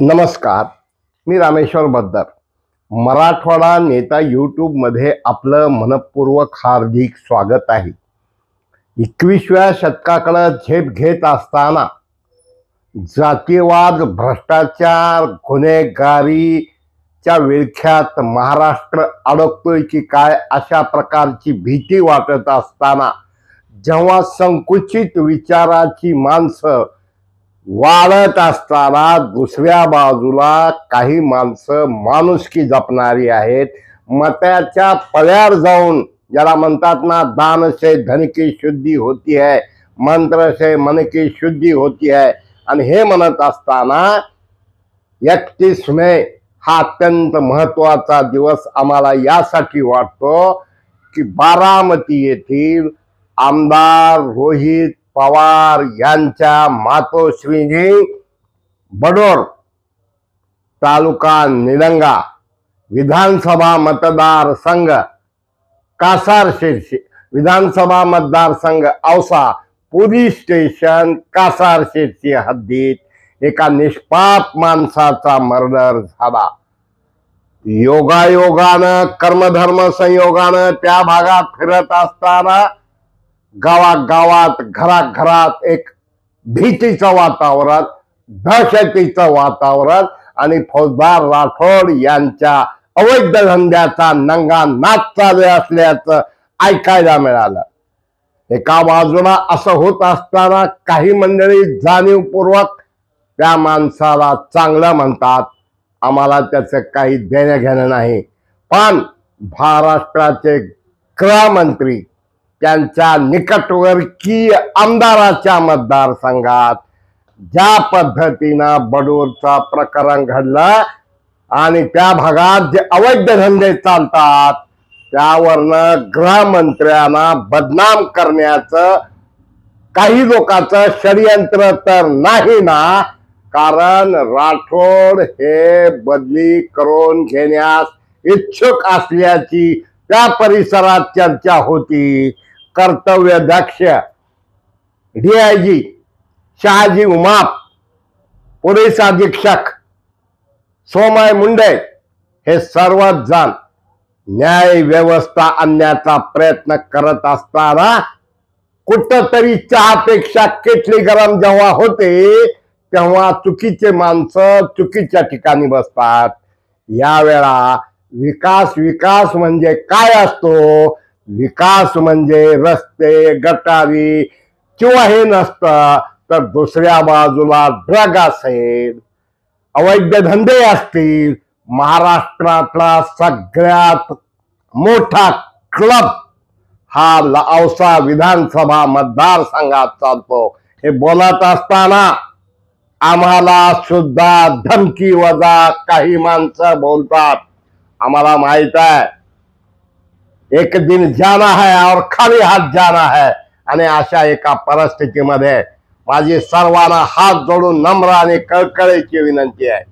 नमस्कार मी रामेश्वर बद्दर मराठवाडा नेता यूट्यूबमध्ये आपलं मनपूर्वक हार्दिक स्वागत आहे. एकवीसव्या शतकाकडं झेप घेत असताना जातीवाद भ्रष्टाचार गुन्हेगारीच्या विळख्यात महाराष्ट्र अडकतोय की काय अशा प्रकारची भीती वाटत असताना जेव्हा संकुचित विचाराची माणसं वाढत असताना दुसऱ्या बाजूला काही माणसं माणुसकी जपणारी आहेत. मताच्या पळ्यावर जाऊन ज्याला म्हणतात ना दान से धन की शुद्धी होती है मंत्र से मन की शुद्धी होती है. आणि हे म्हणत असताना एकतीस मे हा अत्यंत महत्त्वाचा दिवस आम्हाला यासाठी वाटतो की बारामती येथील आमदार रोहित पवार यांच्या मातोश्रीजी बडोर तालुका निलंगा विधानसभा मतदार संघ कासार शिरशी विधानसभा मतदारसंघ औसा पोलीस स्टेशन कासार शिरशी हद्दीत एका निष्पाप माणसाचा मर्डर झाला. योगायोगानं कर्मधर्म संयोगानं त्या भागात फिरत असताना गावागावात घराघरात घरात घरात एक भीतीचं वातावरण दहशतीचं वातावरण आणि फौजदार राठोड यांच्या अवैध धंद्याचा नंगा नाच चालू असल्याचं ऐकायला मिळालं. एका बाजूला असं होत असताना काही मंडळी जाणीवपूर्वक त्या माणसाला चांगलं म्हणतात. आम्हाला त्याचं काही देणं घेणं नाही. पण महाराष्ट्राचे गृहमंत्री त्यांच्या निकटवर्तीय आमदाराच्या मतदारसंघात ज्या पद्धतीनं बडूरचा प्रकरण घडलं आणि त्या भागात जे अवैध धंदे चालतात त्यावरनं गृहमंत्र्यांना बदनाम करण्याचं काही लोकांचं षडयंत्र तर नाही ना कारण राठोड हे बदली करून घेण्यास इच्छुक असल्याची त्या परिसरात चर्चा होती. कर्तव्य दक्ष डीआयजी शहाजी उमाप पोलीस अधीक्षक सोमय मुंडे हे सर्वच जण न्याय व्यवस्था आणण्याचा प्रयत्न करत असताना कुठंतरी चहापेक्षा केटली गरम जेव्हा होते तेव्हा चुकीचे माणसं चुकीच्या ठिकाणी बसतात. यावेळा विकास विकास म्हणजे काय असतो? विकास म्हणजे रस्ते गटारी किंवा हे नसतं तर दुसऱ्या बाजूला ड्रग असेल अवैध धंदे असतील महाराष्ट्रातला सगळ्यात मोठा क्लब हा औसा विधानसभा मतदारसंघात चालतो. हे बोलत असताना आम्हाला सुद्धा धमकी वजा काही माणसं बोलतात. आम्हाला माहीत आहे एक दिन जाना है और खाली हात जाना है। आणि अशा एका परिस्थितीमध्ये माझी सर्वांना हात जोडून नम्र आणि कळकळीची विनंती आहे।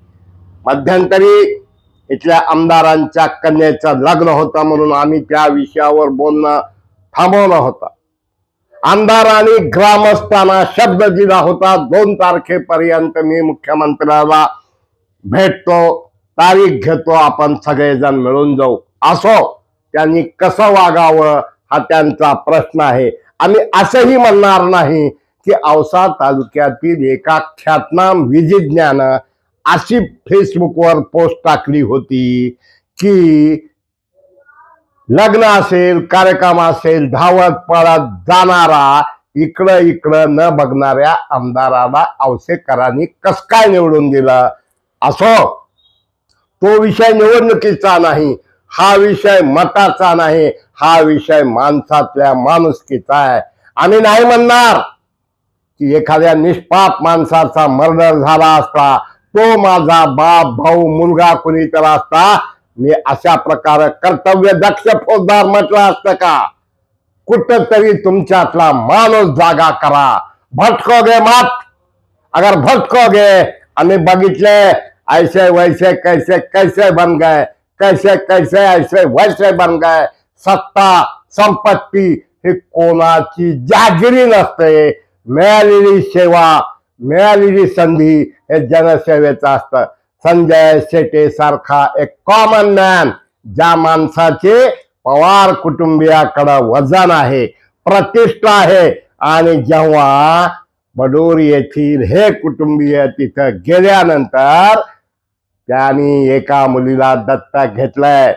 मध्यंतरी इथल्या आमदारांच्या कन्याचं लग्न होतं म्हणून आम्ही त्या विषयावर बोलणं थांबवलं होतं। आमदारांनी ग्रामस्थांना शब्द दिला होता दोन तारखेपर्यंत मी मुख्यमंत्र्याला भेटतो तारीख घेतो आपण सगळेजण मिळून जाऊ। असो। त्यांनी कसं वागावं हा त्यांचा प्रश्न आहे. आम्ही असंही म्हणणार नाही की औसा तालुक्यातील एका ख्यातनाम विधिज्ञानं अशी फेसबुकवर पोस्ट टाकली होती की लग्न असेल कार्यक्रम असेल धावत पळत जाणारा इकडं इकडं न बघणाऱ्या आमदाराला औसेकरांनी कस काय निवडून दिलं? असो तो विषय निवडणुकीचा नाही. हा विषय मताचा नाही हा विषय माणसातल्या माणुसकीचा आहे. आम्ही नाही म्हणणार की एखाद्या निष्पाप माणसाचा मर्डर झाला असता तो माझा बाप भाऊ मुलगा कुणी तर असता मी अशा प्रकारे कर्तव्य दक्ष फौजदार म्हटलं असतं का? कुठंतरी तुमच्यातला माणूस जागा करा. भटकोगे मत. अगर भटकोगे आणि बघितले ऐसे वैसे कैसे कैसे बन गए कैसे कैसे ऐसे वैसे बन गए। सत्ता संपत्ती ही कोणाची जागिरी नसते। मिळालेली सेवा मिळालेली संधी हे जनसेवेचं असतं. संजय शेटे सारखा एक कॉमन मॅन ज्या माणसाचे पवार कुटुंबियाकडं वजन आहे प्रतिष्ठा आहे आणि जेव्हा बडोर येथील हे कुटुंबीय तिथं गेल्यानंतर त्यांनी एका मुलीला दत्तक घेतलंय.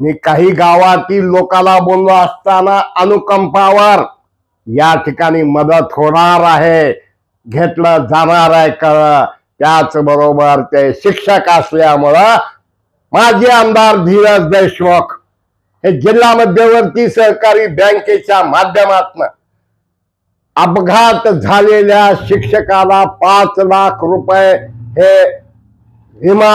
मी काही गावातील लोकांना बोललो असताना अनुकंपावर या ठिकाणी मदत होणार आहे. घेतलं जाणार आहे कळ त्याचबरोबर ते शिक्षक असल्यामुळं माजी आमदार धीरज देशमुख हे जिल्हा मध्यवर्ती सहकारी बँकेच्या माध्यमातून अपघात झालेल्या शिक्षकाला पाच लाख रुपये हे विमा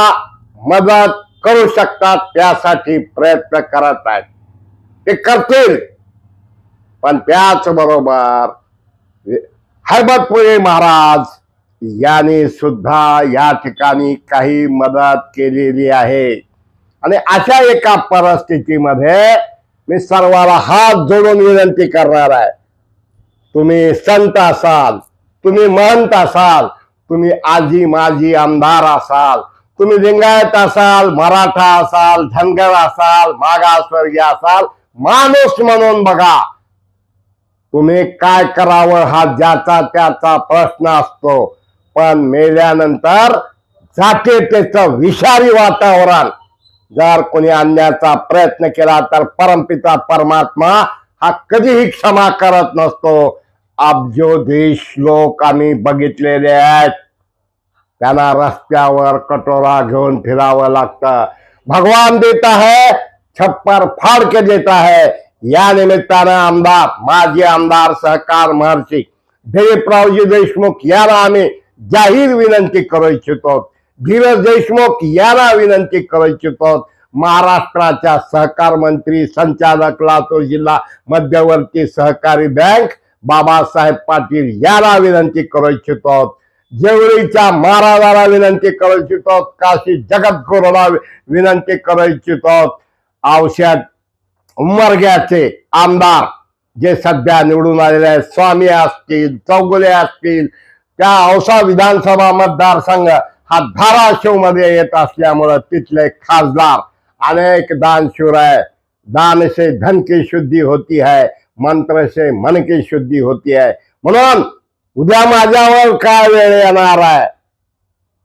मदत करू शकतात त्यासाठी प्रयत्न करत आहेत. ते करतील. पण त्याचबरोबर हैबतपुरे महाराज यांनी सुद्धा या ठिकाणी काही मदत केलेली आहे. आणि अशा एका परिस्थितीमध्ये मी सर्वाला हात जोडून विनंती करणार आहे. तुम्ही संत असाल तुम्ही महंत असाल तुम्ही आजी माजी आमदार असाल तुम्ही लिंगायत असाल मराठा असाल धनगर असाल मागासवर्गीय असाल माणूस म्हणून बघा. तुम्ही काय करावं हा ज्याचा त्याचा प्रश्न असतो. पण मेल्यानंतर जाते त्याचं विषारी वातावरण. जर कोणी आणण्याचा प्रयत्न केला तर परमपिता परमात्मा हा कधीही क्षमा करत नसतो. अब्जो देश लोक आम्ही बघितलेले आहेत. त्यांना रस्त्यावर कटोरा घेऊन फिरावं लागतं. भगवान देता है छप्पर फाड़ के देता है या निमित्तानं आमदार माजी आमदार सहकार महर्षी दिलीपरावजी देशमुख यांना आम्ही जाहीर विनंती करू इच्छितो. धीरज देशमुख यांना विनंती करू इच्छितो. महाराष्ट्राच्या सहकार मंत्री संचालक लातूर जिल्हा मध्यवर्ती सहकारी बँक बाबासाहेब पाटील यांना विनंती करू इच्छितो. जेवळीच्या महाराजाला विनंती करू इच्छितो काशी जगद्गुरूला विनंती करू इच्छितो. औषध उमरग्याचे आमदार जे सध्या निवडून आलेले आहेत स्वामी असतील चौगुले असतील त्या औसा विधानसभा मतदारसंघ हा धाराशिवमध्ये येत असल्यामुळं तिथले खासदार अनेक दानशूर आहे दान से धन की शुद्धी होती है मंत्र से मन की शुद्धी होती है म्हणून उद्या माझ्यावर काय वेळ येणार आहे?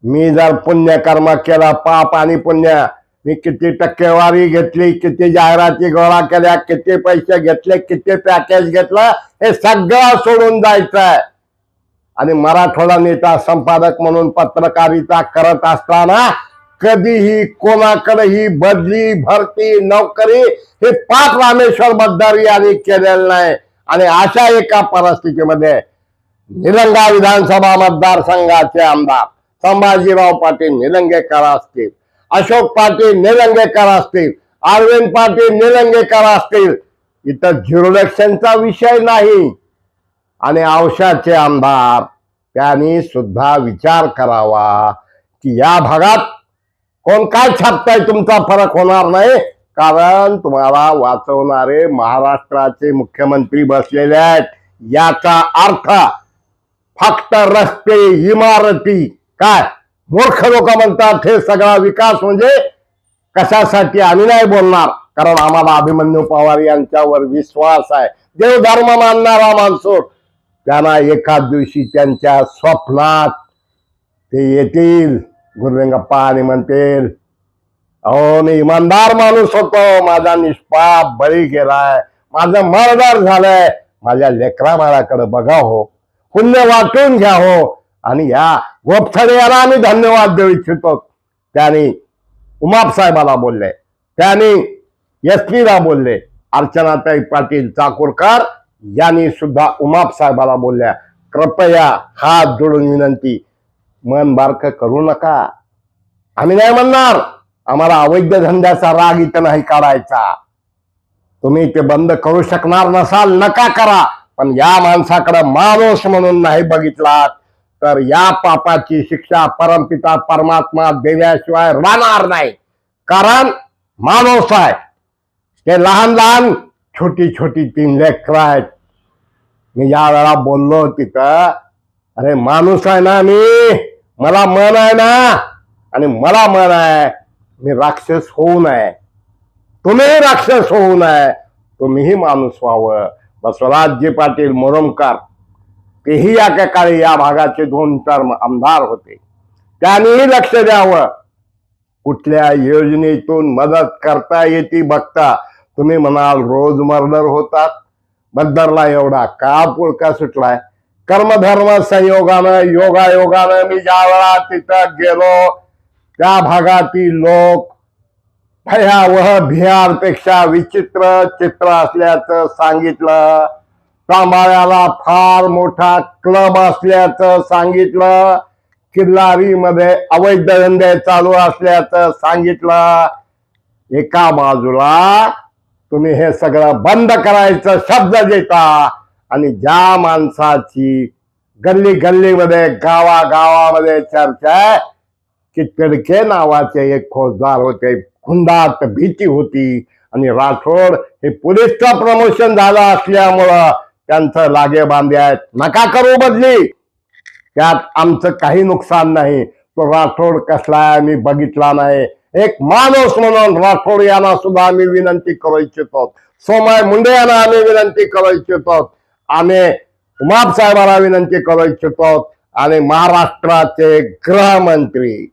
मी जर पुण्यकर्म केला पाप आणि पुण्य मी किती टक्केवारी घेतली किती जाहिराती गोळा केल्या किती पैसे घेतले किती पॅकेज घेतलं हे सगळं सोडून जायचं आहे आणि मराठवाडा नेता संपादक म्हणून पत्रकारिता करत असताना कधीही कोणाकडेही बदली भरती नोकरी हे पाच रामेश्वर बद्दारी यांनी केलेलं नाही. आणि अशा एका परिस्थितीमध्ये निलंगा विधानसभा मतदारसंघाचे आमदार संभाजीराव पाटील निलंगेकर असतील. अशोक पाटील निलंगेकर असतील. अरविंद पाटील निलंगेकर असतील. इथं ज्युरिडक्शनचा विषय नाही. आणि औषधाचे आमदार त्यांनी सुद्धा विचार करावा की या भागात कोण काय छापताय तुमचा फरक होणार नाही. कारण तुम्हाला वाचवणारे महाराष्ट्राचे मुख्यमंत्री बसलेले आहेत. याचा अर्थ फक्त रस्ते इमारती. काय? मूर्ख लोक म्हणतात हे सगळा विकास म्हणजे कशासाठी आम्ही नाही बोलणार? कारण आम्हाला अभिमन्यू पवार यांच्यावर विश्वास आहे. देवधर्म मानणारा माणसूर त्यांना एका दिवशी त्यांच्या स्वप्नात ते येतील. गुरुवेंगप्पा आणि म्हणतील अहो मी इमानदार माणूस होतो. माझा निष्पाप बळी गेलाय. माझं मरदार झालंय. माझ्या लेकरा बाळाकडे बघा हो. पुण्य वाटून घ्या हो. आणि या गोपछडे याला आम्ही धन्यवाद देऊ इच्छितो. त्यांनी उमाप साहेबाला बोलले. त्यांनी एस पीला बोलले. अर्चनाताई पाटील चाकूरकर यांनी सुद्धा उमाप साहेबाला बोलल्या. कृपया हात जोडून विनंती मन बारक करू नका. आम्ही नाही म्हणणार. आम्हाला अवैध धंद्याचा राग इथं नाही काढायचा. तुम्ही ते बंद करू शकणार नसाल नका करा. पण या माणसाकडे माणूस म्हणून नाही बघितलात तर या पापाची शिक्षा परमपिता परमात्मा देण्याशिवाय राहणार नाही. कारण माणूस आहे. ते लहान लहान छोटी छोटी तीन लेकर आहेत. मी या वेळा बोललो तिथं अरे माणूस आहे ना मी मला मन आहे ना आणि मला मन आहे मी राक्षस होऊ नये. तुम्ही राक्षस होऊ नये तुम्हीही माणूस व्हावं. बसवराजजी पाटील मोरमकर तेही या काळी या भागाचे दोन टर्म आमदार होते. त्यांनीही लक्ष द्यावं. कुठल्या योजनेतून मदत करता येते बघता. तुम्ही म्हणाल रोज मर्डर होतात. बद्दरला एवढा का पुळका सुटलाय? कर्मधर्म संयोगानं योगायोगानं मी ज्या वेळा तिथं गेलो त्या भागातील लोक भयावह भियारपेक्षा विचित्र चित्र असल्याचं सांगितलं. तांबाळ्याला फार मोठा क्लब असल्याचं सांगितलं. किल्लारीमध्ये अवैध धंदे चालू असल्याचं सांगितलं. एका बाजूला तुम्ही हे सगळं बंद करायचं शब्द देता आणि ज्या माणसाची गल्ली गल्लीमध्ये गावागावामध्ये चर्चा आहे की तिडके नावाचे एक खोसदार होते खुंदात भीती होती आणि राठोड हे पोलीसचं प्रमोशन झालं असल्यामुळं त्यांचं लागे बांधे आहेत. नका करू बदली. त्यात आमचं काही नुकसान नाही. तो राठोड कसला आहे मी बघितला नाही. एक माणूस म्हणून राठोड यांना सुद्धा आम्ही विनंती करू इच्छितो. सोमय मुंडे यांना आम्ही विनंती करू इच्छितो. आम्ही उमाब साहेबांना विनंती करू इच्छितो. आणि महाराष्ट्राचे गृहमंत्री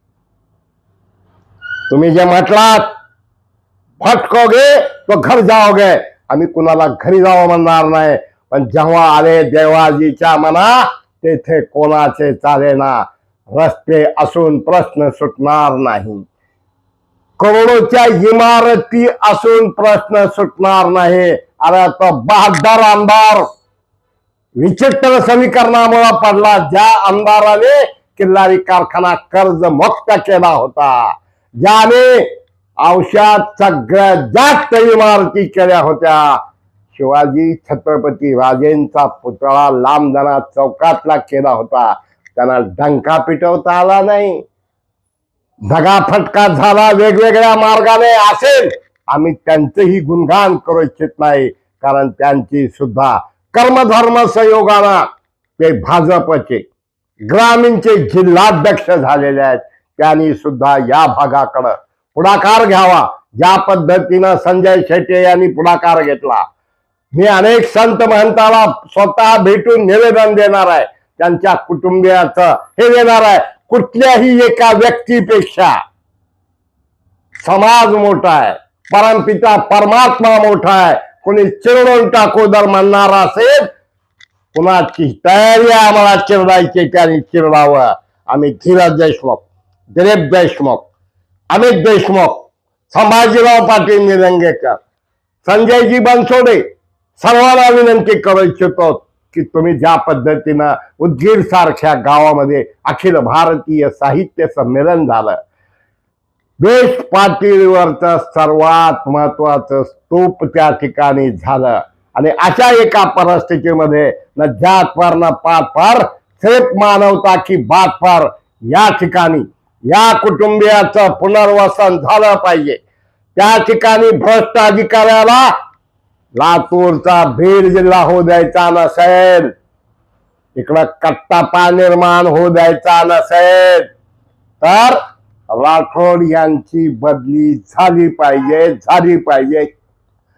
तुम्ही जे म्हटलात भटकोगे तो घर जाओगे. आम्ही कुणाला घरी जावं म्हणणार नाही. पण जेव्हा आले देवाजीच्या मना तेथे कोणाचे चालेना रस्ते असून प्रश्न सुटणार नाही. करोडोच्या इमारती असून प्रश्न सुटणार नाही. अरे तो बहादर आमदार विचित्र समीकरणामुळे पडला. ज्या आमदाराने किल्लारी कारखाना कर्ज मुक्त केला होता. ज्याने औषध सगळ्यात जास्त इमारती केल्या होत्या. शिवाजी छत्रपती राजेंचा पुतळा लांबदना चौकातला केला होता. त्यांना डंका पिटवता आला नाही. धगाफटका झाला वेगवेगळ्या मार्गाने. असेल आम्ही त्यांचंही गुणगान करू इच्छित नाही. कारण त्यांची सुद्धा कर्मधर्म संयोगानं ते भाजपचे ग्रामीणचे जिल्हाध्यक्ष झालेले आहेत. त्यांनी सुद्धा या भागाकडं पुढाकार घ्यावा. ज्या पद्धतीनं संजय शेट्टे यांनी पुढाकार घेतला. मी अनेक संत महंताला स्वतः भेटून निवेदन देणार आहे. त्यांच्या कुटुंबियाचं हे देणार आहे. कुठल्याही एका व्यक्तीपेक्षा समाज मोठा आहे. परमपिता परमात्मा मोठा आहे. कोणी चिरडून टाकू जर म्हणणार असेल कुणाची तयारी आम्हाला चिरडायची त्याने चिरडावं. आम्ही धीरज देशमुख दिलीप देशमुख अमित देशमुख संभाजीराव पाटील निलंगेकर संजयजी बनसोडे सर्वांना विनंती करू इच्छितो की तुम्ही ज्या पद्धतीनं उदगीर सारख्या गावामध्ये अखिल भारतीय साहित्य संमेलन झालं देश पातळीवरचं सर्वात महत्वाचं स्तूप त्या ठिकाणी झालं आणि अशा एका परिस्थितीमध्ये न जात पार न पात पार सेफ मानवता की बात फार या ठिकाणी या कुटुंबियाचं पुनर्वसन झालं पाहिजे. त्या ठिकाणी भ्रष्ट अधिकाऱ्याला लातूरचा बीड जिल्हा होऊ द्यायचा नसेल. इकडं कट्टापा निर्माण होऊ द्यायचा नसेल. तर राठोड यांची बदली झाली पाहिजे झाली पाहिजे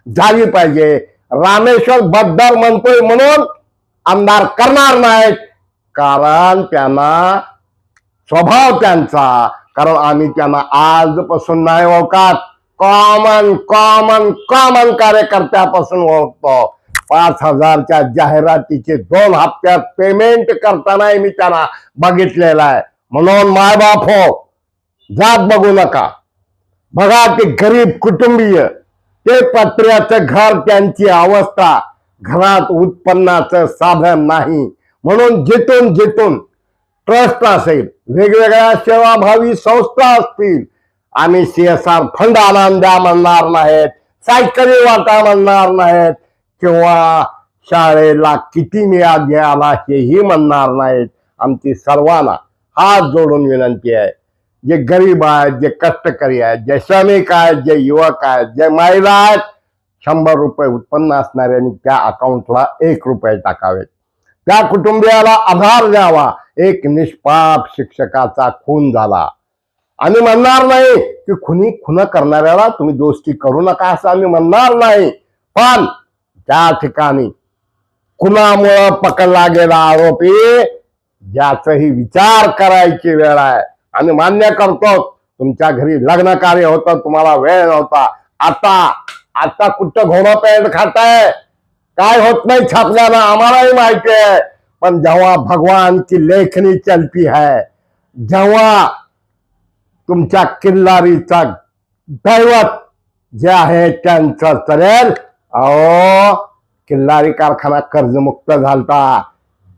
झाली पाहिजे. रामेश्वर बद्दल म्हणतोय म्हणून आमदार करणार नाहीत. कारण त्यांना स्वभाव त्यांचा. कारण आम्ही त्यांना आजपासून नाही ओळखत. कॉमन कॉमन कॉमन कार्यकर्त्यापासून ओळखतो. पाच हजारच्या जाहिरातीचे दोन हप्त्यात पेमेंट करतानाही मी त्यांना बघितलेला आहे. म्हणून मायबाप हो जात बघू नका. बघा ते गरीब कुटुंबीय ते पत्र्याचं घर त्यांची अवस्था घरात उत्पन्नाचं साधन नाही. म्हणून जिथून जिथून ट्रस्ट असेल वेगवेगळ्या सेवाभावी संस्था असतील. आम्ही सी एस आर फंड आणून द्या म्हणणार नाहीत सायकली वाटा म्हणणार नाहीत किंवा शाळेला किती मिळा घ्याला हेही म्हणणार नाहीत. आमची सर्वांना हात जोडून विनंती आहे. जे गरीब आहेत जे कष्टकरी आहेत जे श्रमिक आहेत जे युवक आहेत जे महिला आहेत शंभर रुपये उत्पन्न असणाऱ्यांनी त्या अकाउंटला एक रुपये टाकावेत. त्या कुटुंबियाला आधार द्यावा. एक निष्पाप शिक्षकाचा खून झाला. आम्ही म्हणणार नाही की खुनी खुन करणाऱ्याला तुम्ही दोस्ती करू नका असं आम्ही म्हणणार नाही. पण त्या ठिकाणी कुणामुळं पकडला गेला आरोपी याचही विचार करायची वेळ आहे. आम्ही मान्य करतो तुमच्या घरी लग्न कार्य होतं तुम्हाला वेळ नव्हता. आता आता कुठं घोडा पेंट खाताय? काय होत नाही छापल्यानं आम्हालाही माहिती आहे. पण जेव्हा भगवान की लेखनी चलती है जेव्हा तुमच्या किल्लारीचा दैवत जे आहे त्यांचं चालेल अहो किल्लारी कारखाना कर्जमुक्त झालता.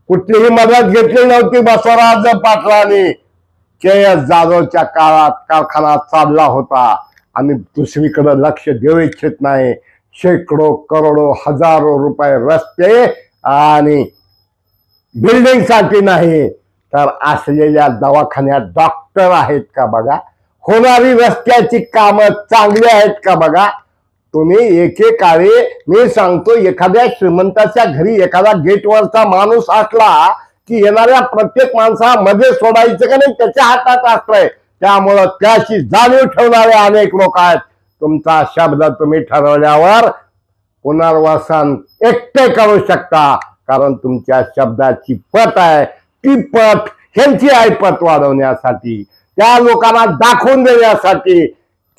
कुठलीही मदत घेतली नव्हती बसवराज पाटलांनी. के. एस. जाधवच्या काळात कारखाना चालला होता. आम्ही दुसरीकडे लक्ष देऊ इच्छित नाही. शेकडो करोडो हजारो रुपये रस्ते आणि बिल्डिंगसाठी नाही तर असलेल्या दवाखान्यात डॉक्टर आहेत का बघा? होणारी रस्त्याची कामं चांगली आहेत का बघा? तुम्ही एकेकाळी मी सांगतो एखाद्या श्रीमंताच्या घरी एखादा गेटवरचा माणूस असला की येणाऱ्या प्रत्येक माणसामध्ये सोडायचं का नाही त्याच्या हातात असतंय. त्यामुळं त्याशी जाणीव ठेवणारे अनेक लोक आहेत. तुमचा शब्द तुम्ही ठरवल्यावर पुनर्वसन एकटे करू शकता. कारण तुमच्या शब्दाची पत आहे. ती पत ह्यांची आहे पत वाढवण्यासाठी. त्या लोकांना दाखवून देण्यासाठी.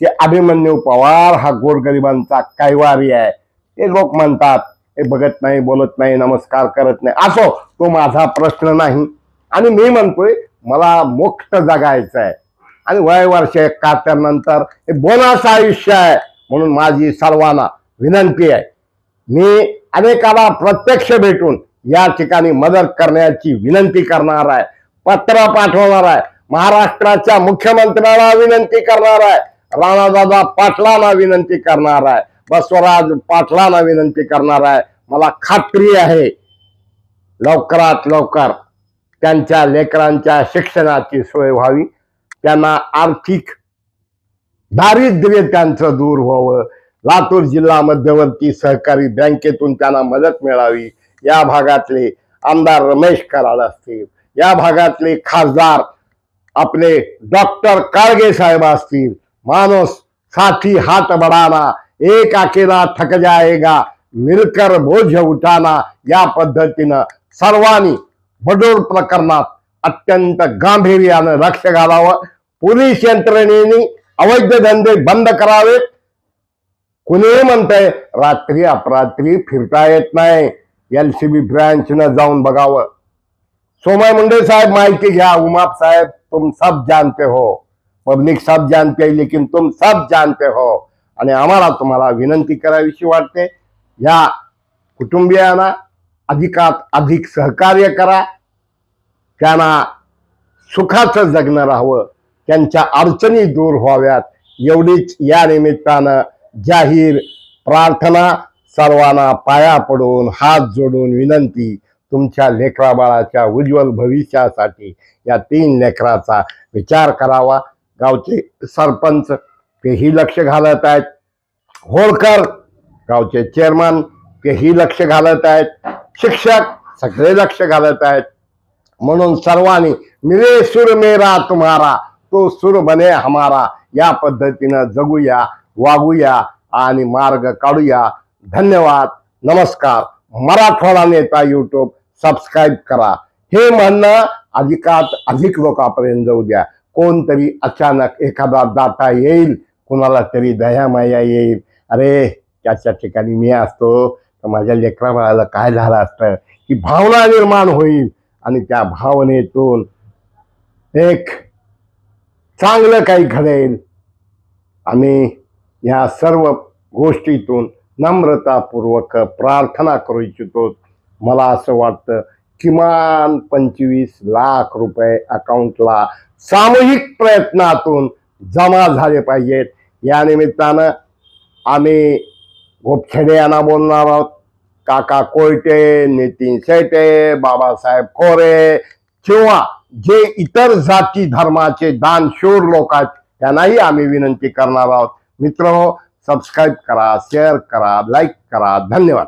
की अभिमन्यू पवार हा गोरगरिबांचा कैवारी आहे. ते लोक म्हणतात हे बघत नाही बोलत नाही नमस्कार करत नाही. असो तो माझा प्रश्न नाही. आणि मी म्हणतोय मला मोक्ष जगायचं आहे. आणि वय वर्ष एकाहत्तर हे बोनस आयुष्य आहे. म्हणून माझी सर्वांना विनंती आहे. मी अनेकाला प्रत्यक्ष भेटून या ठिकाणी मदत करण्याची विनंती करणार आहे. पत्र पाठवणार आहे. महाराष्ट्राच्या मुख्यमंत्र्याला विनंती करणार आहे. राणादादा पाटलांना विनंती करणार आहे. बसवराज पाटलांना विनंती करणार आहे. मला खात्री आहे लवकरात लवकर त्यांच्या लेकरांच्या शिक्षणाची सोय व्हावी. त्यांना आर्थिक दारिद्र्य त्यांचं दूर व्हावं. लातूर जिल्हा मध्यवर्ती सहकारी बँकेतून त्यांना मदत मिळावी. या भागातले आमदार रमेश कराड असतील. या भागातले खासदार आपले डॉक्टर काळगे साहेब असतील. माणूस साथी हात बढाना एक आकेला थक जाएगा मिलकर बोझ उठाना या पद्धतीनं सर्वांनी बडोर प्रकरणात अत्यंत गांभीर्यानं लक्ष घालावं. पोलीस यंत्रणेने अवैध धंदे बंद करावेत. कुणीही म्हणतंय रात्री अपरात्री फिरता येत नाही. एल सी बी ब्रँचनं जाऊन बघावं. सोमय मुंडे साहेब माहिती घ्या. उमाप साहेब तुम सब जानते हो. पब्लिक सब जानते है लेकिन तुम सब जानते हो. आणि आम्हाला तुम्हाला विनंती करावीशी वाटते. या कुटुंबियांना अधिकात अधिक सहकार्य करा. त्यांना सुखाचं जगणं राहावं. त्यांच्या अडचणी दूर व्हाव्यात. एवढीच या निमित्तानं जाहीर प्रार्थना सर्वांना पाया पडून हात जोडून विनंती तुमच्या लेकराबाळाच्या उज्ज्वल भविष्यासाठी या तीन लेकराचा विचार करावा. गावचे सरपंच तेही लक्ष घालत आहेत. होळकर गावचे चेअरमन तेही लक्ष घालत आहेत. शिक्षक सगळे लक्ष घालत आहेत. म्हणून सर्वांनी मिरे सुर मेरा तुम्हारा तो सुर बने हमारा या पद्धतीनं जगूया वागूया आणि मार्ग काढूया. धन्यवाद. नमस्कार. मराठवाडा नेता युट्यूब सबस्क्राईब करा. हे म्हणणं अधिकात अधिक लोकांपर्यंत जाऊ द्या. कोणतरी अचानक एखादा दाता येईल कोणाला तरी दयामाया येईल. अरे त्याच्या ठिकाणी मी असतो तर माझ्या लेकराबाळाला काय झालं असतं? की भावना निर्माण होईल. आणि त्या भावनेतून एक चांगलं काही घडेल. आणि ह्या सर्व गोष्टीतून नम्रतापूर्वक प्रार्थना करू इच्छितो. मला असं वाटतं किमान पंचवीस लाख रुपये अकाउंटला सामूहिक प्रयत्नातून जमा झाले पाहिजेत. या निमित्तानं आम्ही गोपछडे यांना बोलणार आहोत. काका कोयटे नितीन शेटे बाबासाहेब खोरे किंवा जे इतर जाती धर्माचे दानशूर लोक आहेत त्यांनाही आम्ही विनंती करणार आहोत. मित्र सबस्क्राईब करा शेअर करा लाईक करा धन्यवाद।